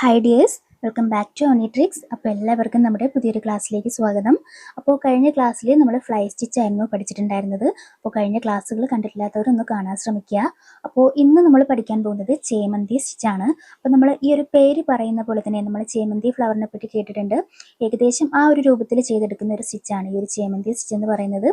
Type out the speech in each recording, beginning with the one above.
Hi dears welcome back to Onitrix അപ്പോൾ എല്ലാവർക്കും നമ്മുടെ പുതിയൊരു ക്ലാസ്സിലേക്ക് സ്വാഗതം. അപ്പോൾ കഴിഞ്ഞ ക്ലാസ്സിൽ നമ്മൾ ഫ്ലൈ സ്റ്റിച്ച് ആയിരുന്നു പഠിച്ചിട്ടുണ്ടായിരുന്നത്. അപ്പോൾ കഴിഞ്ഞ ക്ലാസ്സുകൾ കണ്ടിട്ടില്ലാത്തവരൊന്ന് കാണാൻ ശ്രമിക്കുക. അപ്പോൾ ഇന്ന് നമ്മൾ പഠിക്കാൻ പോകുന്നത് ചേമന്തി സ്റ്റിച്ചാണ് അപ്പോൾ നമ്മൾ ഈ ഒരു പേര് പറയുന്ന പോലെ തന്നെ നമ്മൾ ചേമന്തി ഫ്ലവറിനെ പറ്റി കേട്ടിട്ടുണ്ട്. ഏകദേശം ആ ഒരു രൂപത്തിൽ ചെയ്തെടുക്കുന്ന ഒരു സ്റ്റിച്ചാണ് ഈ ഒരു ചേമന്തി സ്റ്റിച്ച് എന്ന് പറയുന്നത്.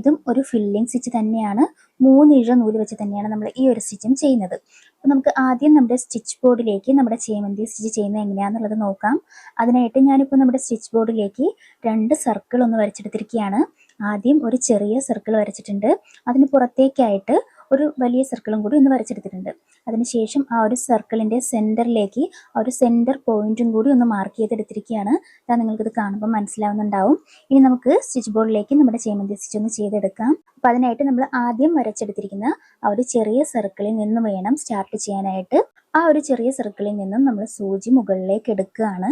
ഇതും ഒരു ഫില്ലിംഗ് സ്റ്റിച്ച് തന്നെയാണ്. മൂന്ന് ഇഴ നൂൽ വെച്ച് തന്നെയാണ് നമ്മൾ ഈ ഒരു സ്റ്റിച്ചും ചെയ്യുന്നത്. അപ്പോൾ നമുക്ക് ആദ്യം നമ്മുടെ സ്റ്റിച്ച് ബോർഡിലേക്ക് നമ്മുടെ ചേമന്തി സ്റ്റിച്ച് ചെയ്യുന്നത് എങ്ങനെയാണെന്നുള്ളത് നോക്കാം. അതിനായിട്ട് ഞാനിപ്പോൾ നമ്മുടെ സ്റ്റിച്ച് ബോർഡിലേക്ക് രണ്ട് സർക്കിൾ ഒന്ന് വരച്ചെടുത്തിരിക്കുകയാണ് ആദ്യം ഒരു ചെറിയ സർക്കിൾ വരച്ചിട്ടുണ്ട്. അതിന് പുറത്തേക്കായിട്ട് ഒരു വലിയ സർക്കിളും കൂടി ഒന്ന് വരച്ചെടുത്തിട്ടുണ്ട്. അതിനുശേഷം ആ ഒരു സർക്കിളിന്റെ സെന്ററിലേക്ക് ആ ഒരു സെന്റർ പോയിന്റും കൂടി ഒന്ന് മാർക്ക് ചെയ്തെടുത്തിരിക്കുകയാണ്. അതാ നിങ്ങൾക്കിത് കാണുമ്പോൾ മനസ്സിലാവുന്നുണ്ടാവും. ഇനി നമുക്ക് സ്റ്റിച്ച് ബോർഡിലേക്ക് നമ്മുടെ ചേമന്തി സ്റ്റിച്ച് ഒന്ന് ചെയ്തെടുക്കാം. അപ്പോൾ അതിനായിട്ട് നമ്മൾ ആദ്യം വരച്ചെടുത്തിരിക്കുന്ന ആ ഒരു ചെറിയ സർക്കിളിൽ നിന്ന് വേണം സ്റ്റാർട്ട് ചെയ്യാനായിട്ട്. ആ ഒരു ചെറിയ സർക്കിളിൽ നിന്നും നമ്മൾ സൂചി മുകളിലേക്ക് എടുക്കുകയാണ്.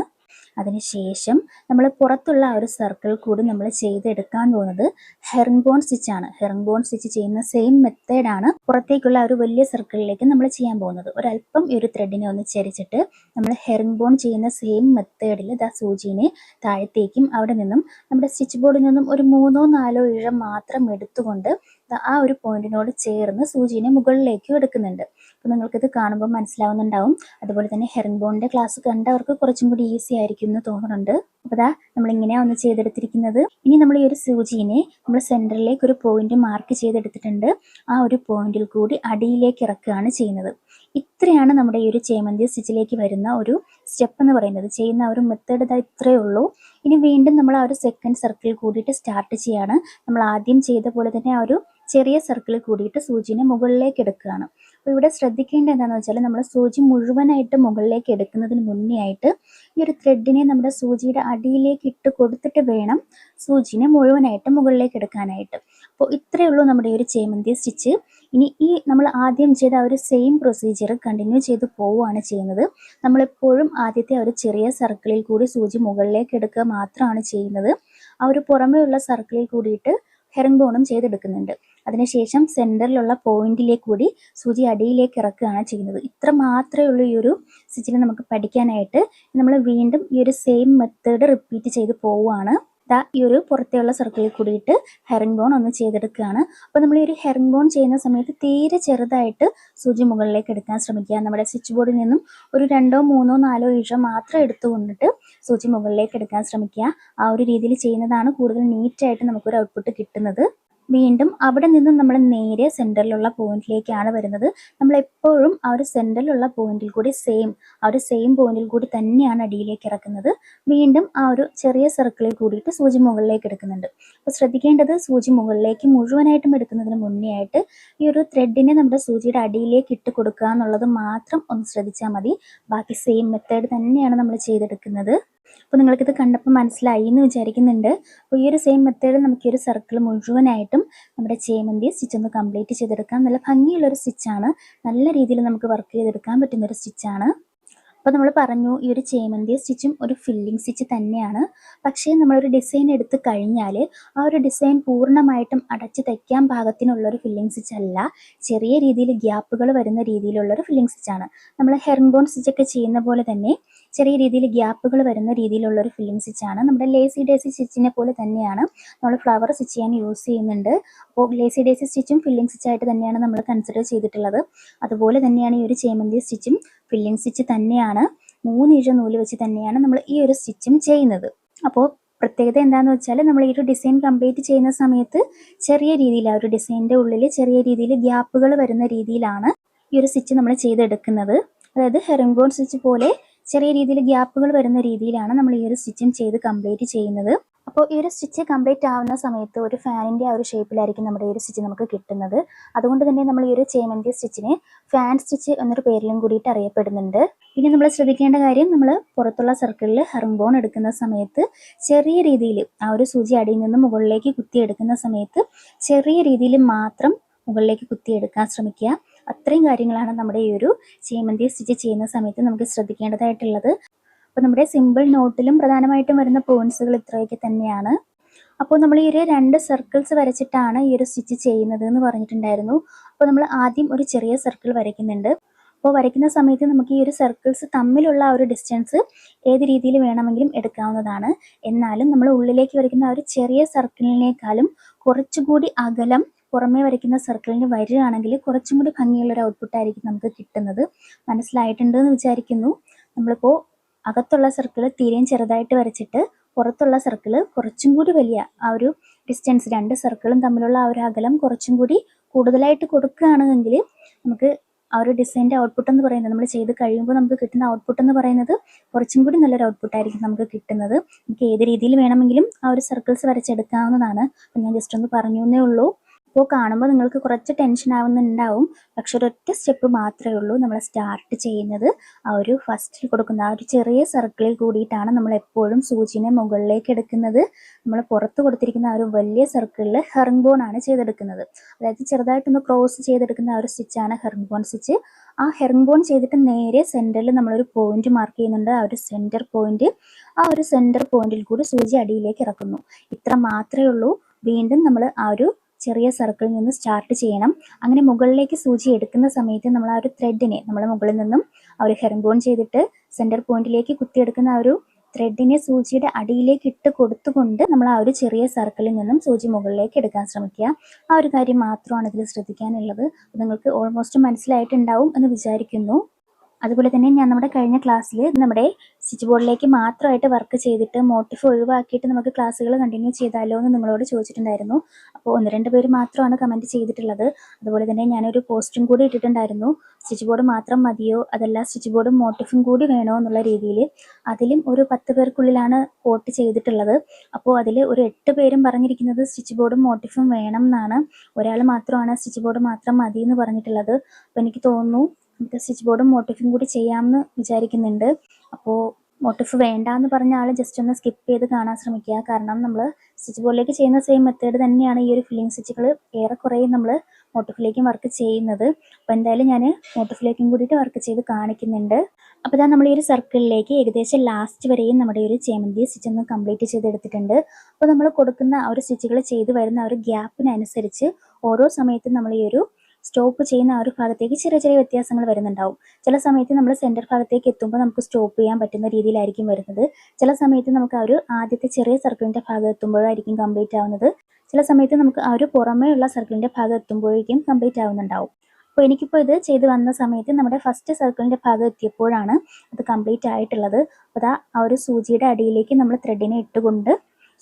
അതിനുശേഷം നമ്മൾ പുറത്തുള്ള ആ ഒരു സർക്കിൾ കൂടി നമ്മൾ ചെയ്തെടുക്കാൻ പോകുന്നത് ഹെറിംഗ് ബോൺ സ്റ്റിച്ച് ആണ്. ഹെറിംഗ് ബോൺ സ്റ്റിച്ച് ചെയ്യുന്ന സെയിം മെത്തേഡാണ് പുറത്തേക്കുള്ള ഒരു വലിയ സർക്കിളിലേക്ക് നമ്മൾ ചെയ്യാൻ പോകുന്നത്. ഒരല്പം ഈ ഒരു ത്രെഡിനെ ഒന്ന് ചരിച്ചിട്ട് നമ്മൾ ഹെറിംഗ് ബോൺ ചെയ്യുന്ന സെയിം മെത്തേഡിൽ ദാ സൂചിനെ താഴത്തേക്കും അവിടെ നിന്നും നമ്മുടെ സ്റ്റിച്ച് ബോർഡിൽ നിന്നും ഒരു മൂന്നോ നാലോ ഇഴ മാത്രം എടുത്തുകൊണ്ട് ദാ ആ ഒരു പോയിന്റിനോട് ചേർന്ന് സൂചിനെ മുകളിലേക്ക് എടുക്കുന്നുണ്ട്. അപ്പോൾ ഇത് കാണുമ്പോൾ മനസ്സിലാവുന്നുണ്ടാവും. അതുപോലെ തന്നെ ഹെറിംഗ് ബോണിന്റെ ക്ലാസ് കണ്ടവർക്ക് കുറച്ചും കൂടി ഈസി ആയിരിക്കും എന്ന് തോന്നുന്നുണ്ട്. അപ്പോൾ നമ്മൾ ഇങ്ങനെയാണ് ഒന്ന് ചെയ്തെടുത്തിരിക്കുന്നത്. ഇനി നമ്മൾ ഈ ഒരു സൂചിനെ നമ്മൾ സെന്ററിലേക്ക് ഒരു പോയിന്റ് മാർക്ക് ചെയ്തെടുത്തിട്ടുണ്ട്. ആ ഒരു പോയിന്റിൽ കൂടി അടിയിലേക്ക് ഇറക്കുകയാണ് ചെയ്യുന്നത്. ഇത്രയാണ് നമ്മുടെ ഈ ഒരു ചേമന്തി സ്റ്റിച്ചിലേക്ക് വരുന്ന ഒരു സ്റ്റെപ്പ് എന്ന് പറയുന്നത്. ചെയ്യുന്ന ഒരു മെത്തേഡ് ഇതാ ഇത്രയേ ഉള്ളൂ. ഇനി വീണ്ടും നമ്മൾ ആ ഒരു സെക്കൻഡ് സർക്കിൾ കൂടിയിട്ട് സ്റ്റാർട്ട് ചെയ്യാണ്. നമ്മൾ ആദ്യം ചെയ്ത പോലെ തന്നെ ആ ഒരു ചെറിയ സർക്കിൾ കൂടിയിട്ട് സൂചിനെ മുകളിലേക്ക് എടുക്കുകയാണ്. അപ്പോൾ ഇവിടെ ശ്രദ്ധിക്കേണ്ട എന്താണെന്ന് വെച്ചാൽ നമ്മൾ സൂചി മുഴുവനായിട്ട് മുകളിലേക്ക് എടുക്കുന്നതിന് മുന്നേ ആയിട്ട് ഈ ഒരു ത്രെഡിനെ നമ്മുടെ സൂചിയുടെ അടിയിലേക്ക് ഇട്ട് കൊടുത്തിട്ട് വേണം സൂചിനെ മുഴുവനായിട്ട് മുകളിലേക്ക് എടുക്കാനായിട്ട്. അപ്പോൾ ഇത്രയേ ഉള്ളൂ നമ്മുടെ ഈ ഒരു ചേമന്തി സ്റ്റിച്ച് ഇനി ഈ നമ്മൾ ആദ്യം ചെയ്ത ആ ഒരു സെയിം പ്രൊസീജിയർ കണ്ടിന്യൂ ചെയ്ത് പോവുകയാണ് ചെയ്യുന്നത്. നമ്മളെപ്പോഴും ആദ്യത്തെ ഒരു ചെറിയ സർക്കിളിൽ കൂടി സൂചി മുകളിലേക്ക് എടുക്കുക മാത്രമാണ് ചെയ്യുന്നത്. ആ ഒരു പുറമേയുള്ള സർക്കിളിൽ കൂടിയിട്ട് ഹെറിംഗ് ബോണും ചെയ്തെടുക്കുന്നുണ്ട്. അതിനുശേഷം സെന്ററിലുള്ള പോയിന്റിലേക്ക് കൂടി സൂചി അടിയിലേക്ക് ഇറക്കുകയാണ് ചെയ്യുന്നത്. ഇത്ര മാത്രമേ ഉള്ളൂ ഈ ഒരു സ്റ്റിച്ചിൽ നമുക്ക് പഠിക്കാനായിട്ട്. നമ്മൾ വീണ്ടും ഈ ഒരു സെയിം മെത്തേഡ് റിപ്പീറ്റ് ചെയ്ത് പോവുകയാണ്. ദാ ഈ ഒരു പുറത്തെയുള്ള സർക്കിളിൽ കൂടിയിട്ട് ഹെറിംഗ് ബോൺ ഒന്ന് ചെയ്തെടുക്കുകയാണ്. അപ്പോൾ നമ്മൾ ഈ ഒരു ഹെറിംഗ് ബോൺ ചെയ്യുന്ന സമയത്ത് തീരെ ചെറുതായിട്ട് സൂചി മുകളിലേക്ക് എടുക്കാൻ ശ്രമിക്കുക. നമ്മുടെ സ്വിച്ച് ബോർഡിൽ നിന്നും ഒരു രണ്ടോ മൂന്നോ നാലോ ഇഴ മാത്രം എടുത്തുകൊണ്ടിട്ട് സൂചി മുകളിലേക്ക് എടുക്കാൻ ശ്രമിക്കുക. ആ ഒരു രീതിയിൽ ചെയ്യുന്നതാണ് കൂടുതൽ നീറ്റായിട്ട് നമുക്കൊരു ഔട്ട്പുട്ട് കിട്ടുന്നത്. വീണ്ടും അവിടെ നിന്നും നമ്മൾ നേരെ സെന്ററിലുള്ള പോയിന്റിലേക്കാണ് വരുന്നത്. നമ്മൾ എപ്പോഴും ആ ഒരു സെന്ററിലുള്ള പോയിന്റിൽ കൂടി സെയിം ആ ഒരു സെയിം പോയിന്റിൽ കൂടി തന്നെയാണ് അടിയിലേക്ക് ഇറക്കുന്നത്. വീണ്ടും ആ ഒരു ചെറിയ സർക്കിളിൽ കൂടിയിട്ട് സൂചി മുകളിലേക്ക് എടുക്കുന്നുണ്ട്. അപ്പോൾ ശ്രദ്ധിക്കേണ്ടത് സൂചി മുകളിലേക്ക് മുഴുവനായിട്ടും എടുക്കുന്നതിന് മുന്നേ ആയിട്ട് ഈ ഒരു ത്രെഡിനെ നമ്മുടെ സൂചിയുടെ അടിയിലേക്ക് ഇട്ട് കൊടുക്കുക എന്നുള്ളത് മാത്രം ഒന്ന് ശ്രദ്ധിച്ചാൽ മതി. ബാക്കി സെയിം മെത്തേഡ് തന്നെയാണ് നമ്മൾ ചെയ്തെടുക്കുന്നത്. അപ്പോൾ നിങ്ങൾക്കിത് കണ്ടപ്പോൾ മനസ്സിലായി എന്ന് വിചാരിക്കുന്നുണ്ട്. അപ്പോൾ ഈ ഒരു സെയിം മെത്തേഡ് നമുക്ക് ഈ ഒരു സർക്കിൾ മുഴുവനായിട്ടും നമ്മുടെ ചേമന്തി സ്റ്റിച്ച് ഒന്ന് കംപ്ലീറ്റ് ചെയ്തെടുക്കാം. നല്ല ഭംഗിയുള്ളൊരു സ്റ്റിച്ചാണ് നല്ല രീതിയിൽ നമുക്ക് വർക്ക് ചെയ്തെടുക്കാൻ പറ്റുന്ന ഒരു സ്റ്റിച്ചാണ് അപ്പോൾ നമ്മൾ പറഞ്ഞു ഈ ഒരു ചേമന്തി സ്റ്റിച്ചും ഒരു ഫില്ലിംഗ് സ്റ്റിച്ച് തന്നെയാണ്. പക്ഷേ നമ്മളൊരു ഡിസൈൻ എടുത്തു കഴിഞ്ഞാൽ ആ ഒരു ഡിസൈൻ പൂർണമായിട്ടും അടച്ച് തയ്ക്കാൻ പാകത്തിനുള്ള ഒരു ഫില്ലിംഗ് സ്റ്റിച്ച് അല്ല. ചെറിയ രീതിയിൽ ഗ്യാപ്പുകൾ വരുന്ന രീതിയിലുള്ള ഒരു ഫില്ലിംഗ് സ്റ്റിച്ചാണ് നമ്മൾ ഹെർബോൺ സ്റ്റിച്ചൊക്കെ ചെയ്യുന്ന പോലെ തന്നെ ചെറിയ രീതിയിൽ ഗ്യാപ്പുകൾ വരുന്ന രീതിയിലുള്ള ഒരു ഫില്ലിംഗ് സ്റ്റിച്ചാണ് നമ്മുടെ ലേസി ഡേസി സ്റ്റിച്ചിനെ പോലെ തന്നെയാണ് നമ്മൾ ഫ്ലവർ സ്റ്റിച്ച് ചെയ്യാൻ യൂസ് ചെയ്യുന്നുണ്ട്. അപ്പോൾ ലേസി ഡേസി സ്റ്റിച്ചും ഫില്ലിംഗ് സ്റ്റിച്ചായിട്ട് തന്നെയാണ് നമ്മൾ കൺസിഡർ ചെയ്തിട്ടുള്ളത്. അതുപോലെ തന്നെയാണ് ഈ ഒരു ചേമന്തി സ്റ്റിച്ചും ഫില്ലിംഗ് സ്റ്റിച്ച് തന്നെയാണ്. മൂന്ന് ഇഴ നൂൽ വെച്ച് തന്നെയാണ് നമ്മൾ ഈ ഒരു സ്റ്റിച്ചും ചെയ്യുന്നത്. അപ്പോൾ പ്രത്യേകത എന്താണെന്ന് വെച്ചാൽ നമ്മൾ ഈ ഒരു ഡിസൈൻ കംപ്ലീറ്റ് ചെയ്യുന്ന സമയത്ത് ചെറിയ രീതിയിൽ ആ ഒരു ഡിസൈനിന്റെ ഉള്ളിൽ ചെറിയ രീതിയിൽ ഗ്യാപ്പുകൾ വരുന്ന രീതിയിലാണ് ഈ ഒരു സ്റ്റിച്ച് നമ്മൾ ചെയ്തെടുക്കുന്നത്. അതായത് ഹെറിംഗോൺ സ്റ്റിച്ച് പോലെ ചെറിയ രീതിയിൽ ഗ്യാപ്പുകൾ വരുന്ന രീതിയിലാണ് നമ്മൾ ഈ ഒരു സ്റ്റിച്ചും ചെയ്ത് കംപ്ലീറ്റ് ചെയ്യുന്നത്. അപ്പോൾ ഈ ഒരു സ്റ്റിച്ച് കംപ്ലീറ്റ് ആവുന്ന സമയത്ത് ഒരു ഫാനിന്റെ ആ ഒരു ഷേപ്പിലായിരിക്കും നമ്മുടെ ഈ ഒരു സ്റ്റിച്ച് നമുക്ക് കിട്ടുന്നത്. അതുകൊണ്ട് തന്നെ നമ്മൾ ഈ ഒരു ചേമന്തി സ്റ്റിച്ചിന് ഫാൻ സ്റ്റിച്ച് എന്നൊരു പേരിലും കൂടിയിട്ട് അറിയപ്പെടുന്നുണ്ട്. ഇനി നമ്മൾ ശ്രദ്ധിക്കേണ്ട കാര്യം നമ്മൾ പുറത്തുള്ള സർക്കിളിൽ ഹെർബോൺ എടുക്കുന്ന സമയത്ത് ചെറിയ രീതിയിൽ ആ ഒരു സൂചി അടിയിൽ നിന്ന് മുകളിലേക്ക് കുത്തിയെടുക്കുന്ന സമയത്ത് ചെറിയ രീതിയിൽ മാത്രം മുകളിലേക്ക് കുത്തിയെടുക്കാൻ ശ്രമിക്കുക. അത്രയും കാര്യങ്ങളാണ് നമ്മുടെ ഈ ഒരു ചേമന്തി സ്റ്റിച്ച് ചെയ്യുന്ന സമയത്ത് നമുക്ക് ശ്രദ്ധിക്കേണ്ടതായിട്ടുള്ളത്. അപ്പോൾ നമ്മുടെ സിമ്പിൾ നോട്ടിലും പ്രധാനമായിട്ടും വരുന്ന പോയിൻസുകൾ ഇത്രയൊക്കെ തന്നെയാണ്. അപ്പോൾ നമ്മൾ ഈ ഒരു രണ്ട് സർക്കിൾസ് വരച്ചിട്ടാണ് ഈ ഒരു സ്റ്റിച്ച് ചെയ്യുന്നത് എന്ന് പറഞ്ഞിട്ടുണ്ടായിരുന്നു. അപ്പോൾ നമ്മൾ ആദ്യം ഒരു ചെറിയ സർക്കിൾ വരയ്ക്കുന്നുണ്ട്. അപ്പോൾ വരയ്ക്കുന്ന സമയത്ത് നമുക്ക് ഈ ഒരു സർക്കിൾസ് തമ്മിലുള്ള ആ ഒരു ഡിസ്റ്റൻസ് ഏത് രീതിയിൽ വേണമെങ്കിലും എടുക്കാവുന്നതാണ്. എന്നാലും നമ്മൾ ഉള്ളിലേക്ക് വരയ്ക്കുന്ന ആ ഒരു ചെറിയ സർക്കിളിനേക്കാളും കുറച്ചുകൂടി അകലം പുറമേ വരയ്ക്കുന്ന സർക്കിളിന് വരികയാണെങ്കിൽ കുറച്ചും കൂടി ഭംഗിയുള്ള ഒരു ഔട്ട്പുട്ട് ആയിരിക്കും നമുക്ക് കിട്ടുന്നത്. മനസ്സിലായിട്ടുണ്ട് എന്ന് വിചാരിക്കുന്നു. നമ്മളിപ്പോൾ അകത്തുള്ള സർക്കിൾ തീരെയും ചെറുതായിട്ട് വരച്ചിട്ട് പുറത്തുള്ള സർക്കിൾ കുറച്ചും കൂടി വലിയ ആ ഒരു ഡിസ്റ്റൻസ് രണ്ട് സർക്കിളും തമ്മിലുള്ള ആ ഒരു അകലം കുറച്ചും കൂടി കൂടുതലായിട്ട് കൊടുക്കുകയാണെങ്കിൽ നമുക്ക് ആ ഒരു ഡിസൈന്റെ ഔട്ട്പുട്ട് എന്ന് പറയുന്നത് നമ്മൾ ചെയ്ത് കഴിയുമ്പോൾ നമുക്ക് കിട്ടുന്ന ഔട്ട്പുട്ട് എന്ന് പറയുന്നത് കുറച്ചും കൂടി നല്ലൊരു ഔട്ട്പുട്ട് ആയിരിക്കും നമുക്ക് കിട്ടുന്നത്. നമുക്ക് ഏത് രീതിയിൽ വേണമെങ്കിലും ആ ഒരു സർക്കിൾസ് വരച്ചെടുക്കാവുന്നതാണ്. ഞാൻ ജസ്റ്റ് ഒന്ന് പറഞ്ഞു എന്നേ ഉള്ളൂ. അപ്പോൾ കാണുമ്പോൾ നിങ്ങൾക്ക് കുറച്ച് ടെൻഷൻ ആവുന്നുണ്ടാവും. പക്ഷെ ഒരൊറ്റ സ്റ്റെപ്പ് മാത്രമേ ഉള്ളൂ നമ്മൾ സ്റ്റാർട്ട് ചെയ്യുന്നത്. ആ ഒരു ഫസ്റ്റിൽ കൊടുക്കുന്ന ആ ഒരു ചെറിയ സർക്കിളിൽ കൂടിയിട്ടാണ് നമ്മൾ എപ്പോഴും സൂചിനെ മുകളിലേക്ക് എടുക്കുന്നത്. നമ്മൾ പുറത്ത് കൊടുത്തിരിക്കുന്ന ആ ഒരു വലിയ സർക്കിളിൽ ഹെറിംഗ് ആണ് ചെയ്തെടുക്കുന്നത്. അതായത് ചെറുതായിട്ടൊന്ന് ക്രോസ് ചെയ്തെടുക്കുന്ന ആ ഒരു സ്റ്റിച്ചാണ് ഹെറിംഗ് ബോൺ സ്റ്റിച്ച് ആ ഹെറിംഗ് ബോൺ ചെയ്തിട്ട് നേരെ സെന്ററിൽ നമ്മളൊരു പോയിന്റ് മാർക്ക് ചെയ്യുന്നുണ്ട്. ആ ഒരു സെന്റർ പോയിന്റ് ആ ഒരു സെന്റർ പോയിന്റിൽ കൂടി സൂചി അടിയിലേക്ക് ഇറക്കുന്നു. ഇത്ര മാത്രമേ ഉള്ളൂ. വീണ്ടും നമ്മൾ ആ ഒരു ചെറിയ സർക്കിളിൽ നിന്ന് സ്റ്റാർട്ട് ചെയ്യണം. അങ്ങനെ മുകളിലേക്ക് സൂചി എടുക്കുന്ന സമയത്ത് നമ്മൾ ആ ഒരു ത്രെഡിനെ നമ്മൾ മുകളിൽ നിന്നും ആ ഒരു ഹെർബോൺ ചെയ്തിട്ട് സെന്റർ പോയിന്റിലേക്ക് കുത്തിയെടുക്കുന്ന ആ ഒരു ത്രെഡിനെ സൂചിയുടെ അടിയിലേക്ക് ഇട്ട് കൊടുത്തുകൊണ്ട് നമ്മൾ ആ ഒരു ചെറിയ സർക്കിളിൽ നിന്നും സൂചി മുകളിലേക്ക് എടുക്കാൻ ശ്രമിക്കുക. ആ ഒരു കാര്യം മാത്രമാണ് ഇതിൽ ശ്രദ്ധിക്കാനുള്ളത്. നിങ്ങൾക്ക് ഓൾമോസ്റ്റ് മനസ്സിലായിട്ടുണ്ടാവും എന്ന് വിചാരിക്കുന്നു. അതുപോലെ തന്നെ ഞാൻ നമ്മുടെ കഴിഞ്ഞ ക്ലാസ്സിൽ നമ്മുടെ സ്റ്റിച്ച് ബോർഡിലേക്ക് മാത്രമായിട്ട് വർക്ക് ചെയ്തിട്ട് മോട്ടിഫ് ഒഴിവാക്കിയിട്ട് നമുക്ക് ക്ലാസ്സുകൾ കണ്ടിന്യൂ ചെയ്താലോ എന്ന് നിങ്ങളോട് ചോദിച്ചിട്ടുണ്ടായിരുന്നു. അപ്പോൾ ഒന്ന് രണ്ട് പേര് മാത്രമാണ് കമന്റ് ചെയ്തിട്ടുള്ളത്. അതുപോലെ തന്നെ ഞാനൊരു പോസ്റ്റും കൂടി ഇട്ടിട്ടുണ്ടായിരുന്നു. സ്റ്റിച്ച് ബോർഡ് മാത്രം മതിയോ? അതല്ല സ്റ്റിച്ച് ബോർഡും മോട്ടിഫും കൂടി വേണോ എന്നുള്ള രീതിയിൽ അതിലും ഒരു പത്ത് പേർക്കുള്ളിലാണ് വോട്ട് ചെയ്തിട്ടുള്ളത്. അപ്പോൾ അതിൽ ഒരു എട്ട് പേരും പറഞ്ഞിരിക്കുന്നത് സ്റ്റിച്ച് ബോർഡും മോട്ടിഫും വേണം എന്നാണ്. ഒരാൾ മാത്രമാണ് സ്റ്റിച്ച് ബോർഡ് മാത്രം മതി എന്ന് പറഞ്ഞിട്ടുള്ളത്. അപ്പോൾ എനിക്ക് തോന്നുന്നു നമുക്ക് സ്റ്റിച്ച് ബോർഡും മോട്ടിഫും കൂടി ചെയ്യാമെന്ന് വിചാരിക്കുന്നുണ്ട്. അപ്പോൾ മോട്ടിഫ് വേണ്ട എന്ന് പറഞ്ഞ ആൾ ജസ്റ്റ് ഒന്ന് സ്കിപ്പ് ചെയ്ത് കാണാൻ ശ്രമിക്കുക. കാരണം നമ്മൾ സ്റ്റിച്ച് ബോർഡിലേക്ക് ചെയ്യുന്ന സെയിം മെത്തേഡ് തന്നെയാണ് ഈ ഒരു ഫില്ലിംഗ് സ്റ്റിച്ചുകൾ ഏറെക്കുറെ നമ്മൾ മോട്ടിഫിലേക്കും വർക്ക് ചെയ്യുന്നത്. അപ്പോൾ എന്തായാലും ഞാൻ മോട്ടിഫിലേക്കും കൂടിയിട്ട് വർക്ക് ചെയ്ത് കാണിക്കുന്നുണ്ട്. അപ്പോൾ ഇതാ നമ്മൾ ഈ ഒരു സർക്കിളിലേക്ക് ഏകദേശം ലാസ്റ്റ് വരെയും നമ്മുടെ ഒരു ചേമന്തി സ്റ്റിച്ച് ഒന്ന് കംപ്ലീറ്റ് ചെയ്തെടുത്തിട്ടുണ്ട്. അപ്പോൾ നമ്മൾ കൊടുക്കുന്ന ആ ഒരു സ്റ്റിച്ചുകൾ ചെയ്ത് വരുന്ന ആ ഒരു ഗ്യാപ്പിനനുസരിച്ച് ഓരോ സമയത്തും നമ്മൾ ഈ ഒരു സ്റ്റോപ്പ് ചെയ്യുന്ന ആ ഒരു ഭാഗത്തേക്ക് ചെറിയ ചെറിയ വ്യത്യാസങ്ങൾ വരുന്നുണ്ടാവും. ചില സമയത്ത് നമ്മൾ സെന്റർ ഭാഗത്തേക്ക് എത്തുമ്പോൾ നമുക്ക് സ്റ്റോപ്പ് ചെയ്യാൻ പറ്റുന്ന രീതിയിലായിരിക്കും വരുന്നത്. ചില സമയത്ത് നമുക്ക് ആ ഒരു ആദ്യത്തെ ചെറിയ സർക്കിളിന്റെ ഭാഗം എത്തുമ്പോഴായിരിക്കും കംപ്ലീറ്റ് ആവുന്നത്. ചില സമയത്ത് നമുക്ക് ആ ഒരു പുറമേ ഉള്ള സർക്കിളിന്റെ ഭാഗം എത്തുമ്പോഴേക്കും കംപ്ലീറ്റ് ആവുന്നുണ്ടാവും. അപ്പോൾ എനിക്കിപ്പോൾ ഇത് ചെയ്ത് വന്ന സമയത്ത് നമ്മുടെ ഫസ്റ്റ് സർക്കിളിന്റെ ഭാഗം എത്തിയപ്പോഴാണ് അത് കംപ്ലീറ്റ് ആയിട്ടുള്ളത്. അപ്പോൾ ആ ഒരു സൂചിയുടെ അടിയിലേക്ക് നമ്മൾ ത്രെഡിനെ ഇട്ടുകൊണ്ട്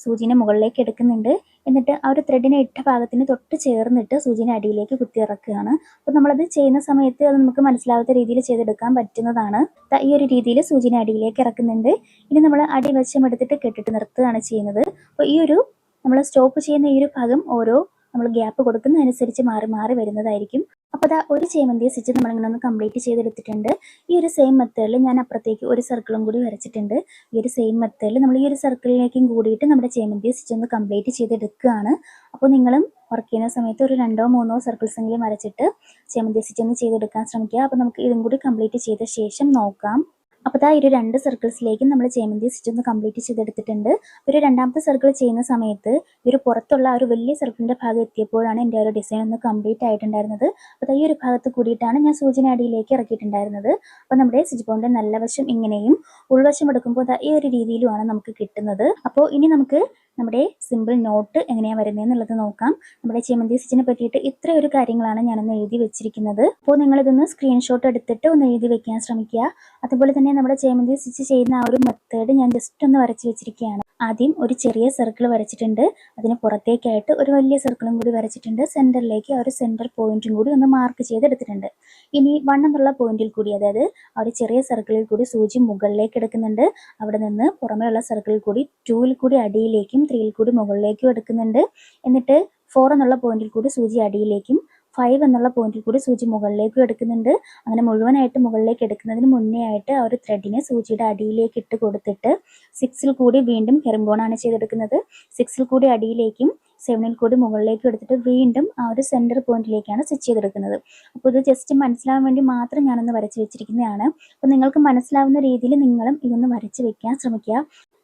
സൂചിനെ മുകളിലേക്ക് എടുക്കുന്നുണ്ട്. എന്നിട്ട് ആ ഒരു ത്രെഡിനെ ഇട്ട ഭാഗത്തിന് തൊട്ട് ചേർന്നിട്ട് സൂചിനെ അടിയിലേക്ക് കുത്തിയിറക്കുകയാണ് അപ്പോൾ നമ്മളത് ചെയ്യുന്ന സമയത്ത് അത് നമുക്ക് മനസ്സിലാവാത്ത രീതിയിൽ ചെയ്തെടുക്കാൻ പറ്റുന്നതാണ്. ഈ ഒരു രീതിയിൽ സൂചിനെ അടിയിലേക്ക് ഇറക്കുന്നുണ്ട്. ഇനി നമ്മൾ അടി വശം എടുത്തിട്ട് കെട്ടിട്ട് നിർത്തുകയാണ് ചെയ്യുന്നത്. അപ്പോൾ ഈ ഒരു നമ്മൾ സ്റ്റോപ്പ് ചെയ്യുന്ന ഈ ഒരു ഭാഗം ഓരോ നമ്മൾ ഗ്യാപ്പ് കൊടുക്കുന്നതനുസരിച്ച് മാറി മാറി വരുന്നതായിരിക്കും. അപ്പോൾ അതാ ഒരു ചേമന്തി സ്റ്റിച്ച് നമ്മളിങ്ങനെ ഒന്ന് കംപ്ലീറ്റ് ചെയ്തെടുത്തിട്ടുണ്ട്. ഈ ഒരു സെയിം മെത്തേഡിൽ ഞാൻ അപ്പുറത്തേക്ക് ഒരു സർക്കിളും കൂടി വരച്ചിട്ടുണ്ട്. ഈ ഒരു സെയിം മെത്തേഡിൽ നമ്മൾ ഈ ഒരു സർക്കിളിലേക്കും കൂടിയിട്ട് നമ്മുടെ ചേമന്തി സ്റ്റിച്ച് ഒന്ന് കംപ്ലീറ്റ് ചെയ്തെടുക്കുകയാണ്. അപ്പോൾ നിങ്ങളും വർക്ക് ചെയ്യുന്ന സമയത്ത് ഒരു രണ്ടോ മൂന്നോ സർക്കിൾസ് എങ്കിലും വരച്ചിട്ട് ചേമന്തി സ്റ്റിച്ച് ഒന്ന് ചെയ്തെടുക്കാൻ ശ്രമിക്കുക. അപ്പോൾ നമുക്ക് ഇതും കൂടി കംപ്ലീറ്റ് ചെയ്ത ശേഷം നോക്കാം. അപ്പോൾ ഇതാ ഒരു രണ്ട് സർക്കിൾസിലേക്ക് നമ്മൾ ചേമന്തി സ്റ്റിച്ച് ഒന്ന് കംപ്ലീറ്റ് ചെയ്തെടുത്തിട്ടുണ്ട്. ഒരു രണ്ടാമത്തെ സർക്കിൾ ചെയ്യുന്ന സമയത്ത് ഒരു പുറത്തുള്ള ഒരു വലിയ സർക്കിളിന്റെ ഭാഗം എത്തിയപ്പോഴാണ് എന്റെ ഒരു ഡിസൈൻ ഒന്ന് കംപ്ലീറ്റ് ആയിട്ടുണ്ടായിരുന്നത്. അപ്പോൾ ഈ ഒരു ഭാഗത്ത് കൂടിയിട്ടാണ് ഞാൻ സൂചന അടിയിലേക്ക് ഇറക്കിയിട്ടുണ്ടായിരുന്നത്. അപ്പോൾ നമ്മുടെ സ്റ്റിച്ച് ബോണ്ടിന്റെ നല്ല വശം ഇങ്ങനെയും ഉൾവശം എടുക്കുമ്പോൾ ഈ ഒരു രീതിയിലുമാണ് നമുക്ക് കിട്ടുന്നത്. അപ്പോൾ ഇനി നമുക്ക് നമ്മുടെ സിമ്പിൾ നോട്ട് എങ്ങനെയാണ് വരുന്നത് എന്നുള്ളത് നോക്കാം. നമ്മുടെ ചേമന്തി സ്റ്റിച്ചിനെ പറ്റിയിട്ട് ഇത്ര ഒരു കാര്യങ്ങളാണ് ഞാനൊന്ന് എഴുതി വെച്ചിരിക്കുന്നത്. അപ്പോൾ നിങ്ങളിതൊന്ന് സ്ക്രീൻഷോട്ട് എടുത്തിട്ട് ഒന്ന് എഴുതി വെക്കാൻ ശ്രമിക്കുക. അതുപോലെ തന്നെ നമ്മുടെ ചേമന്തി സ്റ്റിച്ച് ചെയ്യുന്ന ആ ഒരു മെത്തേഡ് ഞാൻ ജസ്റ്റ് ഒന്ന് വരച്ച് വെച്ചിരിക്കുകയാണ്. ആദ്യം ഒരു ചെറിയ സർക്കിൾ വരച്ചിട്ടുണ്ട്. അതിന് പുറത്തേക്കായിട്ട് ഒരു വലിയ സർക്കിളും കൂടി വരച്ചിട്ടുണ്ട്. സെന്ററിലേക്ക് ഒരു സെന്റർ പോയിന്റും കൂടി ഒന്ന് മാർക്ക് ചെയ്തെടുത്തിട്ടുണ്ട്. ഇനി വൺ എന്നുള്ള പോയിന്റിൽ കൂടി അതായത് ആ ഒരു ചെറിയ സർക്കിളിൽ കൂടി സൂചി മുകളിലേക്ക് എടുക്കുന്നുണ്ട്. അവിടെ നിന്ന് പുറമേയുള്ള സർക്കിളിൽ കൂടി ടൂവിൽ കൂടി അടിയിലേക്കും ത്രീയിൽ കൂടി മുകളിലേക്കും എടുക്കുന്നുണ്ട്. എന്നിട്ട് ഫോർ എന്നുള്ള പോയിന്റിൽ കൂടി സൂചി അടിയിലേക്കും ഫൈവ് എന്നുള്ള പോയിന്റിൽ കൂടി സൂചി മുകളിലേക്ക് എടുക്കുന്നുണ്ട്. അങ്ങനെ മുഴുവനായിട്ട് മുകളിലേക്ക് എടുക്കുന്നതിന് മുന്നേ ആയിട്ട് ആ ഒരു ത്രെഡിനെ സൂചിയുടെ അടിയിലേക്ക് ഇട്ട് കൊടുത്തിട്ട് സിക്സിൽ കൂടി വീണ്ടും ഹെറിംബോണാണ് ചെയ്തെടുക്കുന്നത്. സിക്സിൽ കൂടി അടിയിലേക്കും സെവനിൽ കൂടി മുകളിലേക്കും എടുത്തിട്ട് വീണ്ടും ആ ഒരു സെന്റർ പോയിന്റിലേക്കാണ് സ്റ്റിച്ച് ചെയ്തെടുക്കുന്നത്. അപ്പോൾ ഇത് ജസ്റ്റ് മനസ്സിലാവാൻ വേണ്ടി മാത്രം ഞാനൊന്ന് വരച്ച് വെച്ചിരിക്കുന്നതാണ്. അപ്പോൾ നിങ്ങൾക്ക് മനസ്സിലാവുന്ന രീതിയിൽ നിങ്ങളും ഇതൊന്ന് വരച്ച് വെക്കാൻ ശ്രമിക്കുക.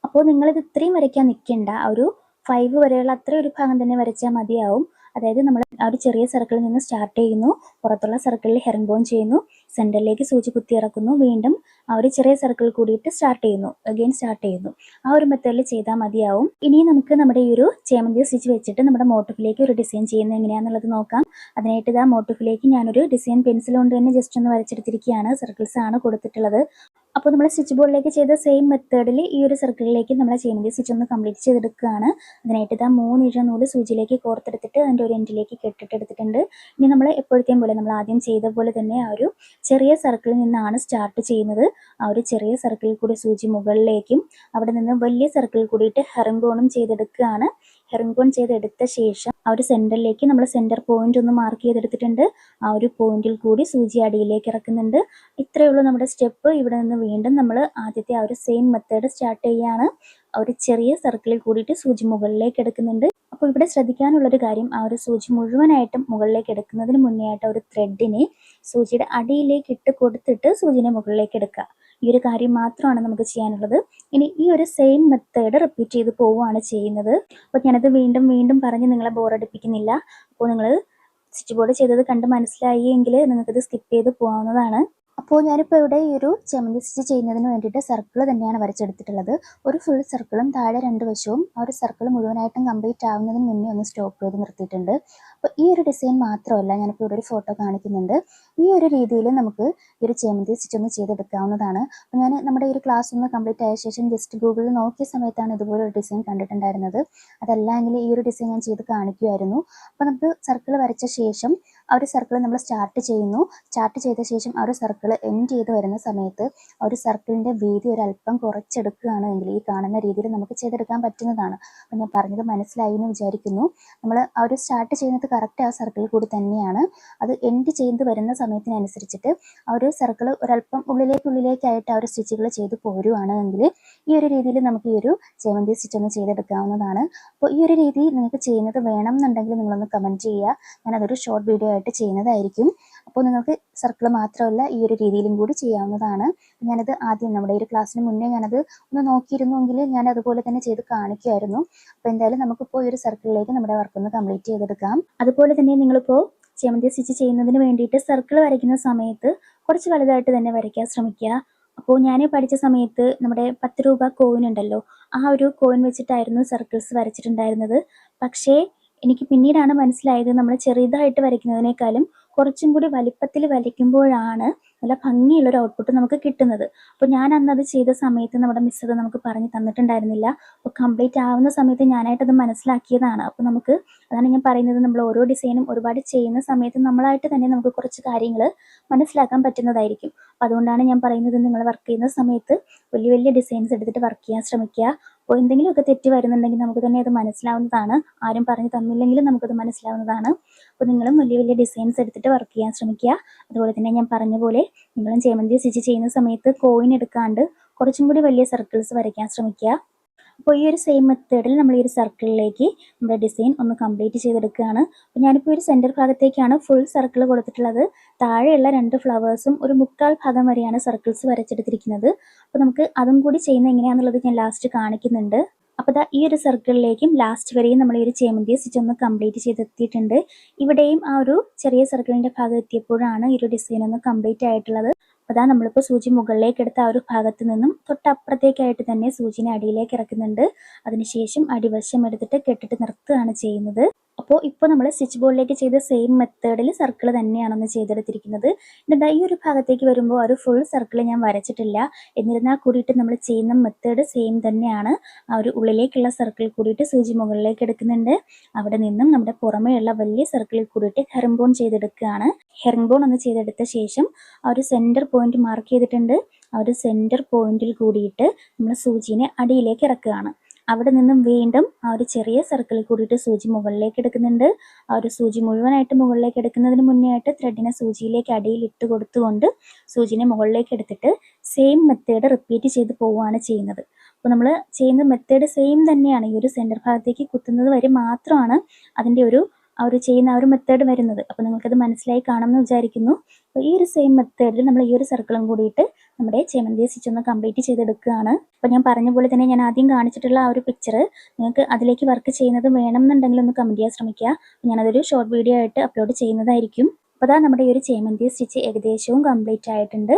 അപ്പോൾ നിങ്ങളിത് ഇത്രയും വരയ്ക്കാൻ നിൽക്കേണ്ട. ഒരു ഫൈവ് വരെയുള്ള അത്ര ഒരു ഭാഗം തന്നെ വരച്ചാൽ മതിയാവും. അതായത് നമ്മൾ ആ ഒരു ചെറിയ സർക്കിളിൽ നിന്ന് സ്റ്റാർട്ട് ചെയ്യുന്നു. പുറത്തുള്ള സർക്കിളിൽ ഹെറിംഗ് ബോൺ ചെയ്യുന്നു. സെന്ററിലേക്ക് സൂചി കുത്തി ഇറക്കുന്നു. വീണ്ടും ആ ഒരു ചെറിയ സർക്കിൾ കൂടിയിട്ട് സ്റ്റാർട്ട് ചെയ്യുന്നു. അഗെയിൻ സ്റ്റാർട്ട് ചെയ്യുന്നു. ആ ഒരു മെത്തേഡിൽ ചെയ്താൽ മതിയാവും. ഇനി നമുക്ക് നമ്മുടെ ഈ ഒരു ചേമന്തി സ്റ്റിച്ച് വെച്ചിട്ട് നമ്മുടെ മോട്ടിഫിലേക്ക് ഒരു ഡിസൈൻ ചെയ്യുന്നത് എങ്ങനെയാണെന്നുള്ളത് നോക്കാം. അതിനായിട്ട് ഇതാ മോട്ടിഫിലേക്ക് ഞാനൊരു ഡിസൈൻ പെൻസിൽ കൊണ്ട് തന്നെ ജസ്റ്റ് ഒന്ന് വരച്ചെടുത്തിരിക്കുകയാണ്. സർക്കിൾസ് ആണ് കൊടുത്തിട്ടുള്ളത്. അപ്പോൾ നമ്മൾ സ്റ്റിച്ച് ബോർഡിലേക്ക് ചെയ്ത സെയിം മെത്തേഡിൽ ഈ ഒരു സർക്കിളിലേക്ക് നമ്മൾ ചേമന്തി സ്റ്റിച്ച് ഒന്ന് കംപ്ലീറ്റ് ചെയ്തെടുക്കുകയാണ്. അതിനായിട്ട് ഇതാ മൂന്ന് ഇഴ നൂൽ സൂചിയിലേക്ക് കോർത്തെടുത്തിട്ട് അതിന്റെ ഒരു എൻഡിലേക്ക് കെട്ടിട്ടെടുത്തിട്ടുണ്ട് ഇനി നമ്മൾ എപ്പോഴത്തെയും പോലെ നമ്മൾ ആദ്യം ചെയ്ത പോലെ തന്നെ ആ ഒരു ചെറിയ സർക്കിളിൽ നിന്നാണ് സ്റ്റാർട്ട് ചെയ്യുന്നത്. ആ ഒരു ചെറിയ സർക്കിളിൽ കൂടി സൂചി മുകളിലേക്കും അവിടെ നിന്ന് വലിയ സർക്കിളിൽ കൂടിയിട്ട് ഹെറിംഗോണും ചെയ്തെടുക്കുകയാണ്. ഹെറിംഗോൺ ചെയ്തെടുത്ത ശേഷം ആ ഒരു സെന്ററിലേക്ക് നമ്മൾ സെന്റർ പോയിന്റ് ഒന്ന് മാർക്ക് ചെയ്തെടുത്തിട്ടുണ്ട്. ആ ഒരു പോയിന്റിൽ കൂടി സൂചി അടിയിലേക്ക് ഇറക്കുന്നുണ്ട്. ഇത്രയേ ഉള്ളൂ നമ്മുടെ സ്റ്റെപ്പ്. ഇവിടെ നിന്ന് വീണ്ടും നമ്മൾ ആദ്യത്തെ ആ ഒരു സെയിം മെത്തേഡ് സ്റ്റാർട്ട് ചെയ്യുകയാണ്. ഒരു ചെറിയ സർക്കിളിൽ കൂടിയിട്ട് സൂചി മുകളിലേക്ക് എടുക്കുന്നുണ്ട്. അപ്പോൾ ഇവിടെ ശ്രദ്ധിക്കാനുള്ളൊരു കാര്യം ആ ഒരു സൂചി മുഴുവനായിട്ടും മുകളിലേക്ക് എടുക്കുന്നതിന് മുന്നേ ആയിട്ട് ഒരു ത്രെഡിനെ സൂചിയുടെ അടിയിലേക്ക് ഇട്ട് കൊടുത്തിട്ട് സൂചിനെ മുകളിലേക്ക് എടുക്കുക. ഈ ഒരു കാര്യം മാത്രമാണ് നമുക്ക് ചെയ്യാനുള്ളത്. ഇനി ഈ ഒരു സെയിം മെത്തേഡ് റിപ്പീറ്റ് ചെയ്ത് പോവുകയാണ് ചെയ്യുന്നത്. അപ്പോൾ ഞാനത് വീണ്ടും വീണ്ടും പറഞ്ഞ് നിങ്ങളെ ബോറടിപ്പിക്കുന്നില്ല അപ്പോൾ നിങ്ങൾ സ്റ്റിച്ച് ബോർഡ് ചെയ്തത് കണ്ട് മനസ്സിലായി എങ്കിൽ നിങ്ങൾക്കിത് സ്കിപ്പ് ചെയ്ത് പോകാവുന്നതാണ്. അപ്പോൾ ഞാനിപ്പോൾ ഇവിടെ ഈ ഒരു ചെമന്തി സ്റ്റിച്ച് ചെയ്യുന്നതിന് വേണ്ടിയിട്ട് സർക്കിൾ തന്നെയാണ് വരച്ചെടുത്തിട്ടുള്ളത്. ഒരു ഫുൾ സർക്കിളും താഴെ രണ്ട് വശവും ആ ഒരു സർക്കിൾ മുഴുവനായിട്ടും കംപ്ലീറ്റ് ആവുന്നതിന് മുന്നേ ഒന്ന് സ്റ്റോപ്പ് ചെയ്ത് നിർത്തിയിട്ടുണ്ട്. അപ്പോൾ ഈ ഒരു ഡിസൈൻ മാത്രമല്ല ഞാനിപ്പോൾ ഇവിടെ ഒരു ഫോട്ടോ കാണിക്കുന്നുണ്ട്. ഈ ഒരു രീതിയിൽ നമുക്ക് ഈ ഒരു ചെമന്തി സ്റ്റിച്ച് ഒന്ന് ചെയ്തെടുക്കാവുന്നതാണ്. അപ്പോൾ ഞാൻ നമ്മുടെ ഈ ഒരു ക്ലാസ് ഒന്ന് കംപ്ലീറ്റ് ആയ ശേഷം ജസ്റ്റ് ഗൂഗിളിൽ നോക്കിയ സമയത്താണ് ഇതുപോലെ ഒരു ഡിസൈൻ കണ്ടിട്ടുണ്ടായിരുന്നത്. അതല്ലെങ്കിൽ ഈ ഒരു ഡിസൈൻ ഞാൻ ചെയ്ത് കാണിക്കുമായിരുന്നു. അപ്പോൾ നമുക്ക് സർക്കിൾ വരച്ച ശേഷം ആ ഒരു സർക്കിൾ നമ്മൾ സ്റ്റാർട്ട് ചെയ്യുന്നു. സ്റ്റാർട്ട് ചെയ്ത ശേഷം ആ ഒരു സർക്കിൾ എൻഡ് ചെയ്ത് വരുന്ന സമയത്ത് ആ ഒരു സർക്കിളിന്റെ വീതി ഒരല്പം കുറച്ചെടുക്കുകയാണെങ്കിൽ ഈ കാണുന്ന രീതിയിൽ നമുക്ക് ചെയ്തെടുക്കാൻ പറ്റുന്നതാണ്. അപ്പം ഞാൻ പറഞ്ഞത് മനസ്സിലായി എന്ന് വിചാരിക്കുന്നു. നമ്മൾ ആ ഒരു സ്റ്റാർട്ട് ചെയ്യുന്നത് കറക്റ്റ് ആ സർക്കിളിൽ കൂടി തന്നെയാണ്. അത് എൻഡ് ചെയ്ത് വരുന്ന സമയത്തിനനുസരിച്ചിട്ട് ആ ഒരു സർക്കിൾ ഒരല്പം ഉള്ളിലേക്കുള്ളിലേക്കായിട്ട് ആ ഒരു സ്റ്റിച്ചുകൾ ചെയ്ത് പോരുവാണെങ്കിൽ ഈ ഒരു രീതിയിൽ നമുക്ക് ഈ ഒരു ചേമന്തി സ്റ്റിച്ച് ഒന്ന് ചെയ്തെടുക്കാവുന്നതാണ്. അപ്പോൾ ഈ ഒരു രീതി നിങ്ങൾക്ക് ചെയ്യുന്നത് വേണം എന്നുണ്ടെങ്കിൽ നിങ്ങളൊന്ന് കമന്റ് ചെയ്യുക. ഞാനതൊരു ഷോർട്ട് വീഡിയോ ആയിട്ട് ചെയ്യുന്നതായിരിക്കും. അപ്പോൾ നിങ്ങൾക്ക് സർക്കിൾ മാത്രമല്ല ഈ ഒരു രീതിയിലും കൂടി ചെയ്യാവുന്നതാണ്. ഞാനത് ആദ്യം നമ്മുടെ ഒരു ക്ലാസ്സിന് മുന്നേ ഞാനത് ഒന്ന് നോക്കിയിരുന്നുവെങ്കിൽ ഞാൻ അതുപോലെ തന്നെ ചെയ്ത് കാണിക്കുമായിരുന്നു. അപ്പോൾ എന്തായാലും നമുക്കിപ്പോൾ ഈ ഒരു സർക്കിളിലേക്ക് നമ്മുടെ വർക്ക് ഒന്ന് കംപ്ലീറ്റ് ചെയ്തെടുക്കാം. അതുപോലെ തന്നെ നിങ്ങളിപ്പോൾ ചെമന്തി സ്റ്റിച്ച് ചെയ്യുന്നതിന് വേണ്ടിയിട്ട് സർക്കിൾ വരയ്ക്കുന്ന സമയത്ത് കുറച്ച് വലുതായിട്ട് തന്നെ വരയ്ക്കാൻ ശ്രമിക്കുക. അപ്പോൾ ഞാൻ പഠിച്ച സമയത്ത് നമ്മുടെ പത്ത് രൂപ കോയിൻ ഉണ്ടല്ലോ ആ ഒരു കോയിൻ വെച്ചിട്ടായിരുന്നു സർക്കിൾസ് വരച്ചിട്ടുണ്ടായിരുന്നത്. പക്ഷേ എനിക്ക് പിന്നീടാണ് മനസ്സിലായത് നമ്മൾ ചെറുതായിട്ട് വരയ്ക്കുന്നതിനേക്കാളും കുറച്ചും കൂടി വലിപ്പത്തിൽ വരയ്ക്കുമ്പോഴാണ് നല്ല ഭംഗിയുള്ള ഒരു ഔട്ട്പുട്ട് നമുക്ക് കിട്ടുന്നത്. അപ്പോൾ ഞാൻ അന്നത് ചെയ്ത സമയത്ത് നമ്മുടെ മിസ് അത് നമുക്ക് പറഞ്ഞു തന്നിട്ടുണ്ടായിരുന്നില്ല. അപ്പോൾ കംപ്ലീറ്റ് ആവുന്ന സമയത്ത് ഞാനായിട്ടത് മനസ്സിലാക്കിയതാണ്. അപ്പോൾ നമുക്ക് അതാണ് ഞാൻ പറയുന്നത് നമ്മൾ ഓരോ ഡിസൈനും ഒരുപാട് ചെയ്യുന്ന സമയത്ത് നമ്മളായിട്ട് തന്നെ നമുക്ക് കുറച്ച് കാര്യങ്ങൾ മനസ്സിലാക്കാൻ പറ്റുന്നതായിരിക്കും. അതുകൊണ്ടാണ് ഞാൻ പറയുന്നത് നിങ്ങൾ വർക്ക് ചെയ്യുന്ന സമയത്ത് വലിയ വലിയ ഡിസൈൻസ് എടുത്തിട്ട് വർക്ക് ചെയ്യാൻ ശ്രമിക്കുക. എന്തെങ്കിലുമൊക്കെ തെറ്റ് വരുന്നുണ്ടെങ്കിൽ നമുക്ക് തന്നെ അത് മനസ്സിലാവുന്നതാണ്. ആരും പറഞ്ഞു തന്നില്ലെങ്കിലും നമുക്കത് മനസ്സിലാവുന്നതാണ്. അപ്പോൾ നിങ്ങളും വലിയ വലിയ ഡിസൈൻസ് എടുത്തിട്ട് വർക്ക് ചെയ്യാൻ ശ്രമിക്കുക. അതുപോലെ തന്നെ ഞാൻ പറഞ്ഞ പോലെ നിങ്ങളും ചേമന്തി സ്റ്റിച്ച് ചെയ്യുന്ന സമയത്ത് കോയിൻ എടുക്കാണ്ട് കുറച്ചും കൂടി വലിയ സർക്കിൾസ് വരയ്ക്കാൻ ശ്രമിക്കുക. അപ്പോൾ ഈ ഒരു സെയിം മെത്തേഡിൽ നമ്മൾ ഈ ഒരു സർക്കിളിലേക്ക് നമ്മുടെ ഡിസൈൻ ഒന്ന് കംപ്ലീറ്റ് ചെയ്തെടുക്കുകയാണ്. അപ്പോൾ ഞാനിപ്പോൾ ഒരു സെന്റർ ഭാഗത്തേക്കാണ് ഫുൾ സർക്കിൾ കൊടുത്തിട്ടുള്ളത്. താഴെയുള്ള രണ്ട് ഫ്ലവേഴ്സും ഒരു മുക്കാൽ ഭാഗം വരെയാണ് സർക്കിൾസ് വരച്ചെടുത്തിരിക്കുന്നത്. അപ്പോൾ നമുക്ക് അതും കൂടി ചെയ്യുന്നത് എങ്ങനെയാണെന്നുള്ളത് ഞാൻ ലാസ്റ്റ് കാണിക്കുന്നുണ്ട്. അപ്പോൾ ദാ ഈ ഒരു സർക്കിളിലേക്കും ലാസ്റ്റ് വരെയും നമ്മൾ ഈ ഒരു ചേമന്തി സ്റ്റിച്ച് ഒന്ന് കംപ്ലീറ്റ് ചെയ്തെത്തിയിട്ടുണ്ട്. ഇവിടെയും ആ ഒരു ചെറിയ സർക്കിളിന്റെ ഭാഗം എത്തിയപ്പോഴാണ് ഈ ഒരു ഡിസൈൻ ഒന്ന് കംപ്ലീറ്റ് ആയിട്ടുള്ളത്. അതാ നമ്മളിപ്പോൾ സൂചി മുകളിലേക്ക് എടുത്ത ആ ഒരു ഭാഗത്ത് നിന്നും തൊട്ടപ്പുറത്തേക്കായിട്ട് തന്നെ സൂചിനെ അടിയിലേക്ക് ഇറക്കുന്നുണ്ട്. അതിനുശേഷം അടിവശം എടുത്തിട്ട് കെട്ടിട്ട് നിർത്തുകയാണ് ചെയ്യുന്നത്. അപ്പോൾ ഇപ്പോൾ നമ്മൾ സ്റ്റിച്ച് ബോർഡിലേക്ക് ചെയ്ത സെയിം മെത്തേഡിൽ സർക്കിൾ തന്നെയാണ് ഒന്ന് ചെയ്തെടുത്തിരിക്കുന്നത്. എന്നിട്ട് ഈ ഒരു ഭാഗത്തേക്ക് വരുമ്പോൾ ഒരു ഫുൾ സർക്കിൾ ഞാൻ വരച്ചിട്ടില്ല. എന്നിരുന്നാൽ കൂടിയിട്ട് നമ്മൾ ചെയ്യുന്ന മെത്തേഡ് സെയിം തന്നെയാണ്. ആ ഒരു ഉള്ളിലേക്കുള്ള സർക്കിൾ കൂടിയിട്ട് സൂചി മുകളിലേക്ക് എടുക്കുന്നുണ്ട്. അവിടെ നിന്നും നമ്മുടെ പുറമേയുള്ള വലിയ സർക്കിളിൽ കൂടിയിട്ട് ഹെറിംബോൺ ചെയ്തെടുക്കുകയാണ്. ഹെറിംബോൺ ഒന്ന് ചെയ്തെടുത്ത ശേഷം ആ ഒരു സെന്റർ പോയിന്റ് മാർക്ക് ചെയ്തിട്ടുണ്ട്. ആ ഒരു സെന്റർ പോയിന്റിൽ കൂടിയിട്ട് നമ്മൾ സൂചിനെ അടിയിലേക്ക് ഇറക്കുകയാണ്. അവിടെ നിന്നും വീണ്ടും ആ ഒരു ചെറിയ സർക്കിളിൽ കൂടിയിട്ട് സൂചി മുകളിലേക്ക് എടുക്കുന്നുണ്ട്. ആ ഒരു സൂചി മുഴുവനായിട്ട് മുകളിലേക്ക് എടുക്കുന്നതിന് മുന്നേ ആയിട്ട് ത്രെഡിനെ സൂചിയിലേക്ക് അടിയിൽ ഇട്ട് കൊടുത്തുകൊണ്ട് സൂചിനെ മുകളിലേക്ക് എടുത്തിട്ട് സെയിം മെത്തേഡ് റിപ്പീറ്റ് ചെയ്ത് പോവുകയാണ് ചെയ്യുന്നത്. അപ്പോൾ നമ്മൾ ചെയ്യുന്ന മെത്തേഡ് സെയിം തന്നെയാണ്. ഈ ഒരു സെന്റർ ഭാഗത്തേക്ക് കുത്തുന്നത് വരെ മാത്രമാണ് അതിന്റെ ഒരു ആ ഒരു ചെയ്യുന്ന ആ ഒരു മെത്തേഡ് വരുന്നത്. അപ്പോൾ നിങ്ങൾക്കത് മനസ്സിലായി കാണുമെന്ന് വിചാരിക്കുന്നു. അപ്പോൾ ഈ ഒരു സെയിം മെത്തേഡിൽ നമ്മൾ ഈ ഒരു സർക്കിളും കൂടിയിട്ട് നമ്മുടെ ചേമന്തി സ്റ്റിച്ച് ഒന്ന് കംപ്ലീറ്റ് ചെയ്തെടുക്കുകയാണ്. അപ്പോൾ ഞാൻ പറഞ്ഞ പോലെ തന്നെ ഞാൻ ആദ്യം കാണിച്ചിട്ടുള്ള ആ ഒരു പിക്ചർ നിങ്ങൾക്ക് അതിലേക്ക് വർക്ക് ചെയ്യുന്നത് വേണമെന്നുണ്ടെങ്കിൽ ഒന്ന് കമന്റ് ചെയ്യാൻ ശ്രമിക്കുക. ഞാനതൊരു ഷോർട്ട് വീഡിയോ ആയിട്ട് അപ്ലോഡ് ചെയ്യുന്നതായിരിക്കും. അപ്പോൾ അതാ നമ്മുടെ ഈ ഒരു ചേമന്തി സ്റ്റിച്ച് ഏകദേശവും കംപ്ലീറ്റ് ആയിട്ടുണ്ട്.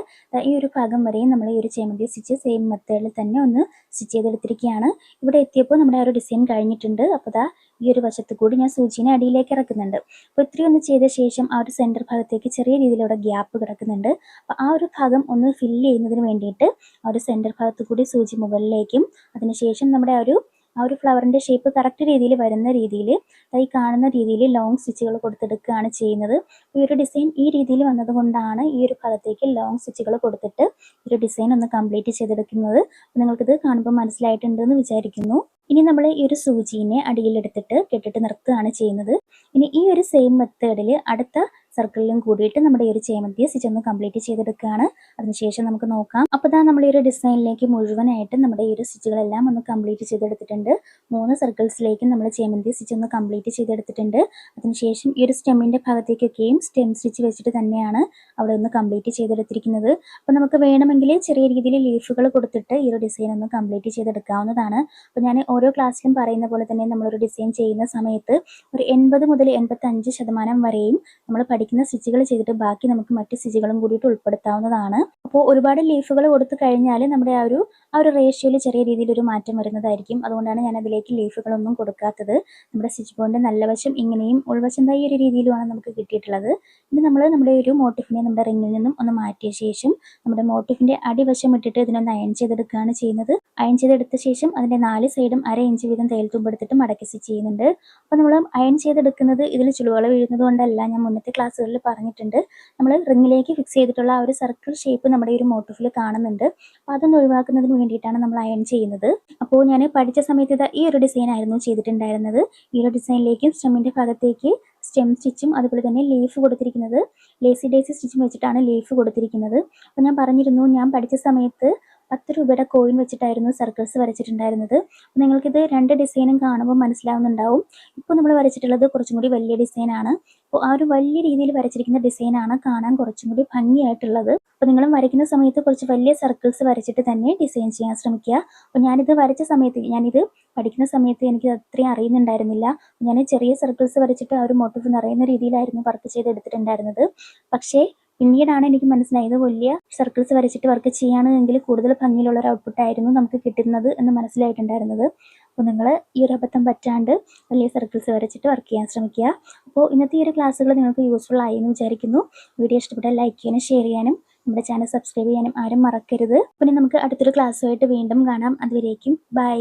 ഈ ഒരു ഭാഗം വരെയും നമ്മൾ ഈ ഒരു ചേമന്തി സ്റ്റിച്ച് സെയിം മെത്തേഡിൽ തന്നെ ഒന്ന് സ്റ്റിച്ച് ചെയ്തെടുത്തിരിക്കുകയാണ് ഇവിടെ എത്തിയപ്പോൾ നമ്മുടെ ആ ഒരു ഡിസൈൻ കഴിഞ്ഞിട്ടുണ്ട്. അപ്പോൾ അതാ ഈ ഒരു വശത്ത് കൂടി ഞാൻ സൂചിനെ അടിയിലേക്ക് ഇറക്കുന്നുണ്ട്. അപ്പോൾ ഇത്രയും ഒന്ന് ചെയ്ത ശേഷം ആ ഒരു സെന്റർ ഭാഗത്തേക്ക് ചെറിയ രീതിയിലൂടെ ഗ്യാപ്പ് കിടക്കുന്നുണ്ട്. അപ്പോൾ ആ ഒരു ഭാഗം ഒന്ന് ഫില്ല് ചെയ്യുന്നതിന് വേണ്ടിയിട്ട് ആ ഒരു സെന്റർ ഭാഗത്ത് കൂടി സൂചി മുകളിലേക്കും അതിനുശേഷം നമ്മുടെ ആ ഒരു ആ ഒരു ഫ്ലവറിന്റെ ഷേപ്പ് കറക്റ്റ് രീതിയിൽ വരുന്ന രീതിയിൽ ഈ കാണുന്ന രീതിയിൽ ലോങ് സ്റ്റിച്ചുകൾ കൊടുത്തെടുക്കുകയാണ് ചെയ്യുന്നത്. ഈ ഒരു ഡിസൈൻ ഈ രീതിയിൽ വന്നതുകൊണ്ടാണ് ഈ ഒരു ഭാഗത്തേക്ക് ലോങ് സ്റ്റിച്ചുകൾ കൊടുത്തിട്ട് ഈ ഒരു ഡിസൈൻ ഒന്ന് കംപ്ലീറ്റ് ചെയ്തെടുക്കുന്നത്. നിങ്ങൾക്കിത് കാണുമ്പോൾ മനസ്സിലായിട്ടുണ്ടെന്ന് വിചാരിക്കുന്നു. ഇനി നമ്മൾ ഈ ഒരു സൂചീനെ അടിയിലെടുത്തിട്ട് കെട്ടിട്ട് നിർത്തുകയാണ് ചെയ്യുന്നത്. ഇനി ഈ ഒരു സെയിം മെത്തേഡിൽ അടുത്ത സർക്കിളിലും കൂടിയിട്ട് നമ്മുടെ ഈ ഒരു ചേമന്തി സ്റ്റിച്ച് ഒന്ന് കംപ്ലീറ്റ് ചെയ്തെടുക്കുകയാണ്. അതിനുശേഷം നമുക്ക് നോക്കാം. അപ്പോൾ ഇതാ നമ്മൾ ഈ ഒരു ഡിസൈനിലേക്ക് മുഴുവനായിട്ട് നമ്മുടെ ഈ ഒരു സ്റ്റിച്ചുകളെല്ലാം ഒന്ന് കംപ്ലീറ്റ് ചെയ്തെടുത്തിട്ടുണ്ട്. മൂന്ന് സർക്കിൾസിലേക്ക് നമ്മൾ ചേമന്തി സ്റ്റിച്ച് ഒന്ന് കംപ്ലീറ്റ് ചെയ്തെടുത്തിട്ടുണ്ട്. അതിനുശേഷം ഈ ഒരു സ്റ്റെമ്മിന്റെ ഭാഗത്തേക്കൊക്കെയും സ്റ്റെം സ്റ്റിച്ച് വെച്ചിട്ട് തന്നെയാണ് അവിടെ ഒന്ന് കംപ്ലീറ്റ് ചെയ്തെടുത്തിരിക്കുന്നത്. അപ്പോൾ നമുക്ക് വേണമെങ്കിൽ ചെറിയ രീതിയിൽ ലീഫുകൾ കൊടുത്തിട്ട് ഈ ഒരു ഡിസൈൻ ഒന്ന് കംപ്ലീറ്റ് ചെയ്തെടുക്കാവുന്നതാണ്. അപ്പോൾ ഞാൻ ഓരോ ക്ലാസ്സിലും പറയുന്ന പോലെ തന്നെ നമ്മളൊരു ഡിസൈൻ ചെയ്യുന്ന സമയത്ത് ഒരു എൺപത് മുതൽ എൺപത്തഞ്ച് ശതമാനം വരെയും നമ്മൾ പഠിക്കുന്ന സ്റ്റിച്ചുകൾ ചെയ്തിട്ട് ബാക്കി നമുക്ക് മറ്റ് സ്റ്റിച്ചുകളും കൂടിയിട്ട് ഉൾപ്പെടുത്താവുന്നതാണ്. അപ്പോൾ ഒരുപാട് ലീഫുകൾ കൊടുത്തു കഴിഞ്ഞാൽ നമ്മുടെ ആ ഒരു ആ ഒരു റേഷ്യോയിൽ ചെറിയ രീതിയിൽ ഒരു മാറ്റം വരുന്നതായിരിക്കും. അതുകൊണ്ടാണ് ഞാൻ അതിലേക്ക് ലീഫുകളൊന്നും കൊടുക്കാത്തത്. നമ്മുടെ സ്റ്റിച്ച് ബോണ്ട് നല്ല വശം ഇങ്ങനെയും ഉൾവശം ഈ ഒരു രീതിയിലുമാണ് നമുക്ക് കിട്ടിയിട്ടുള്ളത്. ഇനി നമ്മൾ നമ്മുടെ ഒരു മോട്ടിഫിനെ നമ്മുടെ റിങ്ങിൽ നിന്നും ഒന്ന് മാറ്റിയ ശേഷം നമ്മുടെ മോട്ടിഫിന്റെ അടിവശം ഇട്ടിട്ട് ഇതിനൊന്ന് അയൺ ചെയ്തെടുക്കുകയാണ് ചെയ്യുന്നത്. അയൺ ചെയ്തെടുത്ത ശേഷം അതിന്റെ നാല് സൈഡും അര ഇഞ്ച് വീതം തേൽ തുമ്പെടുത്തിട്ട് മടക്കി സ്റ്റിച്ച് ചെയ്യുന്നുണ്ട്. അപ്പോൾ നമ്മൾ അയൺ ചെയ്തെടുക്കുന്നത് ഇതിൽ ചുളുകൾ വീഴുന്നത് കൊണ്ടല്ല. ഞാൻ മുന്നത്തെ ക്ലാസ്സുകളിൽ പറഞ്ഞിട്ടുണ്ട്. നമ്മൾ റിങ്ങിലേക്ക് ഫിക്സ് ചെയ്തിട്ടുള്ള ആ ഒരു സർക്കിൾ ഷേപ്പ് നമ്മുടെ ഈ ഒരു മോട്ടിഫിൽ കാണുന്നുണ്ട്. അപ്പോൾ അതൊന്ന് ഒഴിവാക്കുന്നതിന് വേണ്ടിയിട്ടാണ് നമ്മൾ അയൺ ചെയ്യുന്നത്. അപ്പോൾ ഞാൻ പഠിച്ച സമയത്ത് ഇത് ഈ ഒരു ഡിസൈൻ ആയിരുന്നു ചെയ്തിട്ടുണ്ടായിരുന്നത്. ഈ ഒരു ഡിസൈനിലേക്കും സ്റ്റെമ്മിന്റെ ഭാഗത്തേക്ക് സ്റ്റെം സ്റ്റിച്ചും അതുപോലെ തന്നെ ലീഫ് കൊടുത്തിരിക്കുന്നത്. ലേസി ഡേസി സ്റ്റിച്ചും വെച്ചിട്ടാണ് ലീഫ് കൊടുത്തിരിക്കുന്നത്. അപ്പോൾ ഞാൻ പറഞ്ഞിരുന്നു ഞാൻ പഠിച്ച സമയത്ത് പത്ത് രൂപയുടെ കോയിൻ വെച്ചിട്ടായിരുന്നു സർക്കിൾസ് വരച്ചിട്ടുണ്ടായിരുന്നത്. അപ്പോൾ നിങ്ങൾക്കിത് രണ്ട് ഡിസൈനും കാണുമ്പോൾ മനസ്സിലാവുന്നുണ്ടാവും. ഇപ്പോൾ നമ്മൾ വരച്ചിട്ടുള്ളത് കുറച്ചും കൂടി വലിയ ഡിസൈനാണ് അപ്പോൾ ആ ഒരു വലിയ രീതിയിൽ വരച്ചിരിക്കുന്ന ഡിസൈനാണ് കാണാൻ കുറച്ചും കൂടി ഭംഗിയായിട്ടുള്ളത്. അപ്പോൾ നിങ്ങളും വരയ്ക്കുന്ന സമയത്ത് കുറച്ച് വലിയ സർക്കിൾസ് വരച്ചിട്ട് തന്നെ ഡിസൈൻ ചെയ്യാൻ ശ്രമിക്കുക. അപ്പോൾ ഞാനിത് വരച്ച സമയത്ത് ഞാനിത് പഠിക്കുന്ന സമയത്ത് എനിക്ക് അത്രയും അറിയുന്നുണ്ടായിരുന്നില്ല. ഞാൻ ചെറിയ സർക്കിൾസ് വരച്ചിട്ട് ആ ഒരു മോട്ടീവ് നിറയുന്ന രീതിയിലായിരുന്നു വർക്ക് ചെയ്തെടുത്തിട്ടുണ്ടായിരുന്നത്. പക്ഷേ പിന്നീടാണ് എനിക്ക് മനസ്സിലായത് വലിയ സർക്കിൾസ് വരച്ചിട്ട് വർക്ക് ചെയ്യുകയാണെങ്കിൽ കൂടുതൽ ഭംഗിയിലുള്ള ഒരു ഔട്ട്പുട്ട് ആയിരുന്നു നമുക്ക് കിട്ടുന്നത് എന്ന് മനസ്സിലായിട്ടുണ്ടായിരുന്നത്. അപ്പോൾ നിങ്ങൾ ഈ ഒരു അബദ്ധം പറ്റാണ്ട് വലിയ സർക്കിൾസ് വരച്ചിട്ട് വർക്ക് ചെയ്യാൻ ശ്രമിക്കുക. അപ്പോൾ ഇന്നത്തെ ഈ ഒരു ക്ലാസ്സുകൾ നിങ്ങൾക്ക് യൂസ്ഫുൾ ആയി എന്ന് വിചാരിക്കുന്നു. വീഡിയോ ഇഷ്ടപ്പെട്ടാൽ ലൈക്ക് ചെയ്യാനും ഷെയർ ചെയ്യാനും നമ്മുടെ ചാനൽ സബ്സ്ക്രൈബ് ചെയ്യാനും ആരും മറക്കരുത്. പിന്നെ നമുക്ക് അടുത്തൊരു ക്ലാസ്സുമായിട്ട് വീണ്ടും കാണാം. അതുവരേക്കും ബൈ